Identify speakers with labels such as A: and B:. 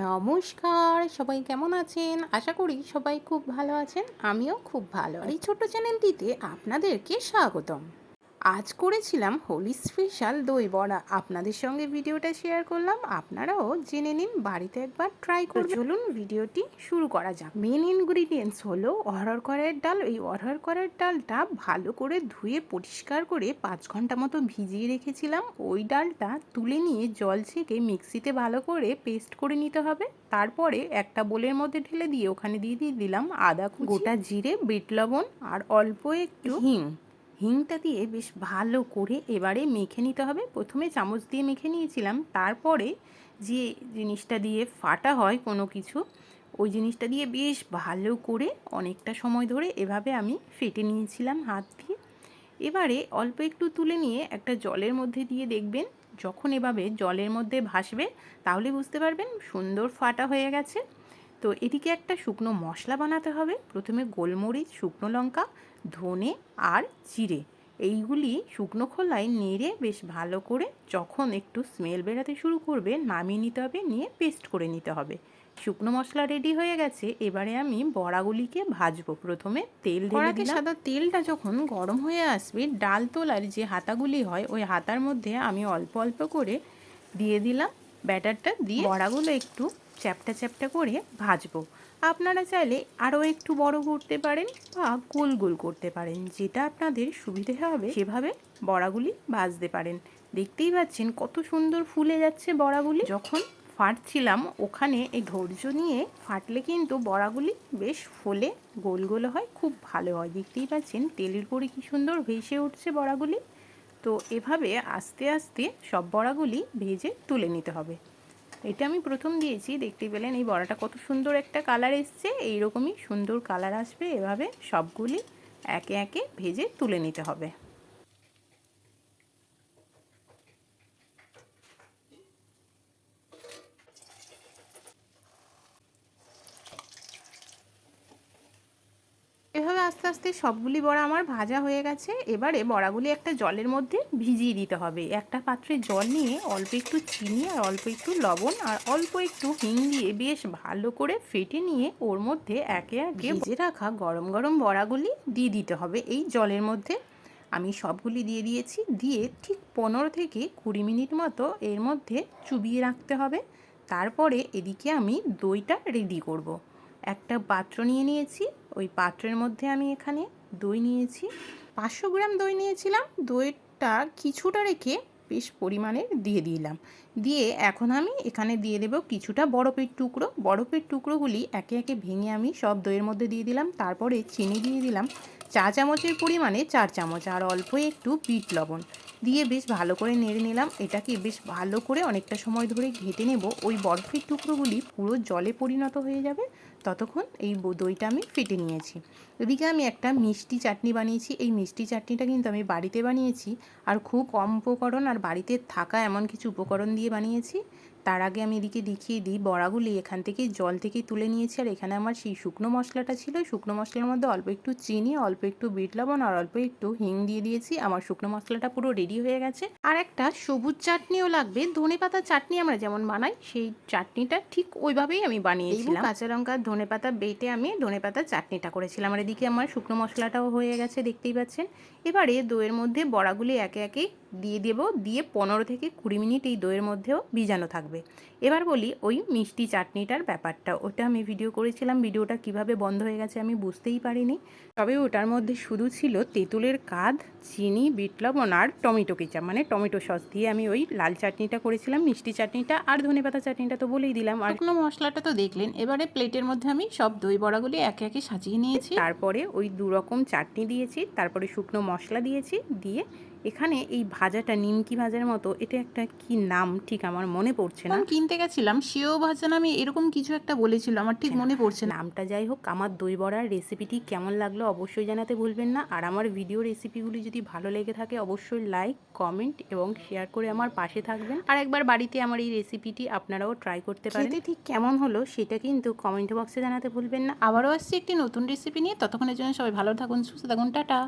A: নমস্কার, সবাই কেমন আছেন? আশা করি সবাই খুব ভালো আছেন, আমিও খুব ভালো। এই ছোট্ট চ্যানেলটিতে আপনাদেরকে স্বাগতম। আজ করেছিলাম হোলি স্পেশাল দই বড়া। আপনাদের সঙ্গে ভিডিওটা শেয়ার করলাম। আপনারাও জেনে নিন বাড়িতে একবার ট্রাই করে চলুন ভিডিওটি শুরু করা যাক। মেন ইনগ্রিডিয়েন্টস হলো অরহর করার ডাল। এই অরহর করার ডালটা ভালো করে ধুয়ে পরিষ্কার করে পাঁচ ঘণ্টা মতো ভিজিয়ে রেখেছিলাম। ওই ডালটা তুলে নিয়ে জল ছেঁকে মিক্সিতে ভালো করে পেস্ট করে নিতে হবে। তারপরে একটা বোলের মধ্যে ঢেলে দিয়ে ওখানে দিয়ে দিয়ে দিলাম আদা গোটা জিরে বিট লবণ আর অল্প একটু হিং। হিংটা দিয়ে বেশ ভালো করে এবারে মেখে নিতে হবে। প্রথমে চামচ দিয়ে মেখে নিয়েছিলাম। তারপরে যে জিনিসটা দিয়ে ফাটা হয় কোনো কিছু, ওই জিনিসটা দিয়ে বেশ ভালো করে অনেকটা সময় ধরে এভাবে আমি ফেটে নিয়েছিলাম হাত দিয়ে। এবারে অল্প একটু তুলে নিয়ে একটা জলের মধ্যে দিয়ে দেখবেন, যখন এভাবে জলের মধ্যে ভাসবে, তাহলে বুঝতে পারবেন সুন্দর ফাটা হয়ে গেছে। তো এদিকে একটা শুকনো মশলা বানাতে হবে। প্রথমে গোলমরিচ শুকনো লঙ্কা ধনে আর জিরে। এইগুলি শুকনো খোলায় নেড়ে বেশ ভালো করে যখন একটু স্মেল বেরাতে শুরু করবে নামিয়ে নিতে হবে নিয়ে পেস্ট করে নিতে হবে। শুকনো মশলা রেডি হয়ে গেছে এবারে আমি বড়াগুলিকে ভাজবো। প্রথমে তেল ঢেলে দিলাম। সাদা তেলটা যখন গরম হয়ে আসবে ডাল তোলার যে হাতাগুলি হয় ওই হাতার মধ্যে আমি অল্প অল্প করে দিয়ে দিলাম। ব্যাটারটা দিয়ে বড়াগুলো একটু চ্যাপটা চ্যাপটা করে ভাজবো। আপনারা চাইলে আরও একটু বড় করতে পারেন বা গোল গোল করতে পারেন। যেটা আপনাদের সুবিধে হবে, সেভাবে বড়াগুলি ভাজতে পারেন। দেখতেই পাচ্ছেন কত সুন্দর ফুলে যাচ্ছে বড়াগুলি। যখন ফাটছিলাম, ওখানে এই ধৈর্য নিয়ে ফাটলে কিন্তু বড়াগুলি বেশ ফোলে গোল গোল হয়, খুব ভালো হয়। দেখতেই পাচ্ছেন, তেলের পরে কি সুন্দর ভেসে উঠছে বড়াগুলি। তো এভাবে আস্তে আস্তে সব বড়াগুলি ভেজে তুলে নিতে হবে। এটা আমি প্রথম দিয়েছি, দেখতে পেলেন এই বড়াটা কত সুন্দর একটা কালার এসছে, এইরকমই সুন্দর কালার আসবে, এভাবে সবগুলি একে একে ভেজে তুলে নিতে হবে এভাবে আস্তে আস্তে সবগুলি বড়া আমার ভাজা হয়ে গেছে। এবারে বড়াগুলি একটা জলের মধ্যে ভিজিয়ে দিতে হবে। একটা পাত্রে জল নিয়ে অল্প একটু চিনি আর অল্প একটু লবণ আর অল্প একটু হিং দিয়ে বেশ ভালো করে ফেটে নিয়ে ওর মধ্যে একে একে ভেজে রাখা গরম গরম বড়াগুলি দিয়ে দিতে হবে এই জলের মধ্যে। আমি সবগুলি দিয়ে দিয়েছি। দিয়ে ঠিক পনেরো থেকে কুড়ি মিনিট মতো এর মধ্যে চুবিয়ে রাখতে হবে। তারপরে এদিকে আমি দইটা রেডি করব। একটা পাত্র নিয়ে নিয়েছি। ওই পাত্রের মধ্যে আমি এখানে দই নিয়েছি। পাঁচশো গ্রাম দই নিয়েছিলাম। দইটা কিছুটা রেখে বেশ পরিমাণে দিয়ে দিলাম। দিয়ে এখন আমি এখানে দিয়ে দেবো কিছুটা বরফের টুকরো। বরফের টুকরোগুলি একে একে ভেঙে আমি সব দইয়ের মধ্যে দিয়ে দিলাম। তারপরে চিনি দিয়ে দিলাম চা চামচের পরিমাণে চার চামচ আর অল্প একটু বিট লবণ। দিয়ে বেশ ভালো করে নেড়ে নিলাম। এটাকে বেশ ভালো করে অনেকটা সময় ধরে ঘেটে নেব। ওই বরফের টুকরোগুলি পুরো জলে পরিণত হয়ে যাবে। ততক্ষণ এই দইটা আমি ফেটে নিয়েছি। এদিকে আমি একটা মিষ্টি চাটনি বানিয়েছি। এই মিষ্টি চাটনিটা কিন্তু আমি বাড়িতে বানিয়েছি। আর খুব কম উপকরণ আর বাড়িতে থাকা এমন কিছু উপকরণ দিয়ে বানিয়েছি তার আগে আমি এদিকে দেখিয়ে দিই, বড়াগুলি এখান থেকে জল থেকে তুলে নিয়েছি। আর এখানে আমার সেই শুকনো মশলাটা ছিল শুকনো মশলার মধ্যে অল্প একটু চিনি, অল্প একটু বিট লবণ আর অল্প একটু হিং দিয়ে দিয়েছি। আমার শুকনো মশলাটা পুরো রেডি হয়ে গেছে। আর একটা সবুজ চাটনিও লাগবে, ধনে পাতা চাটনি আমরা যেমন বানাই, সেই চাটনিটা ঠিক ওইভাবেই আমি বানিয়েছিলাম। কাঁচা লঙ্কা, ধনে পাতা বেটে আমি ধনে পাতা চাটনিটা করেছিলাম। আর এদিকে আমার শুকনো মশলাটাও হয়ে গেছে, দেখতেই পাচ্ছেন। এবারে দইয়ের মধ্যে বড়াগুলি একে একে দিয়ে দেবো। দিয়ে পনেরো থেকে কুড়ি মিনিট এই দইয়ের মধ্যেও ভিজানো থাকবে। এবার বলি ওই মিষ্টি চাটনিটার ব্যাপারটা। ওটা আমি ভিডিও করেছিলাম। ভিডিওটা কীভাবে বন্ধ হয়ে গেছে আমি বুঝতেই পারিনি। তবে ওটার মধ্যে শুধু ছিল তেঁতুলের কাঁধ চিনি বিট লবণ আর টমেটো কেচাপ। মানে টমেটো সস দিয়ে আমি ওই লাল চাটনিটা করেছিলাম মিষ্টি চাটনিটা আর ধনেপাতা চাটনিটা তো বলেই দিলাম। আর কোনো মশলাটা তো দেখলেন। এবারে প্লেটের মধ্যে আমি সব দই বড়াগুলি একে একে সাজিয়ে নিয়েছি। তারপরে ওই দু রকম চাটনি দিয়েছি তারপরে শুকনো মশলা দিয়েছি দিয়ে এখানে এই ভাজাটা নিমকি ভাজার মতো এটা একটা কি নাম? ঠিক আমার মনে পড়ছে না। কিনতে গেছিলাম সেও ভাজা নামে এরকম কিছু একটা বলেছিল আমার ঠিক মনে পড়ছে না। নামটা যাই হোক আমার দই বড়ার রেসিপিটি কেমন লাগল অবশ্যই জানাতে ভুলবেন না। আর আমার ভিডিও রেসিপিগুলি যদি ভালো লেগে থাকে অবশ্যই লাইক কমেন্ট এবং শেয়ার করে আমার পাশে থাকবেন। আর একবার বাড়িতে আমার এই রেসিপিটি আপনারাও ট্রাই করতে পারেন। ঠিক কেমন হলো সেটা কিন্তু কমেন্ট বক্সে জানাতে ভুলবেন না। আবারও আসছি একটি নতুন রেসিপি নিয়ে। ততক্ষণের জন্য সবাই ভালো থাকুন সুস্থ থাকুন টাটা।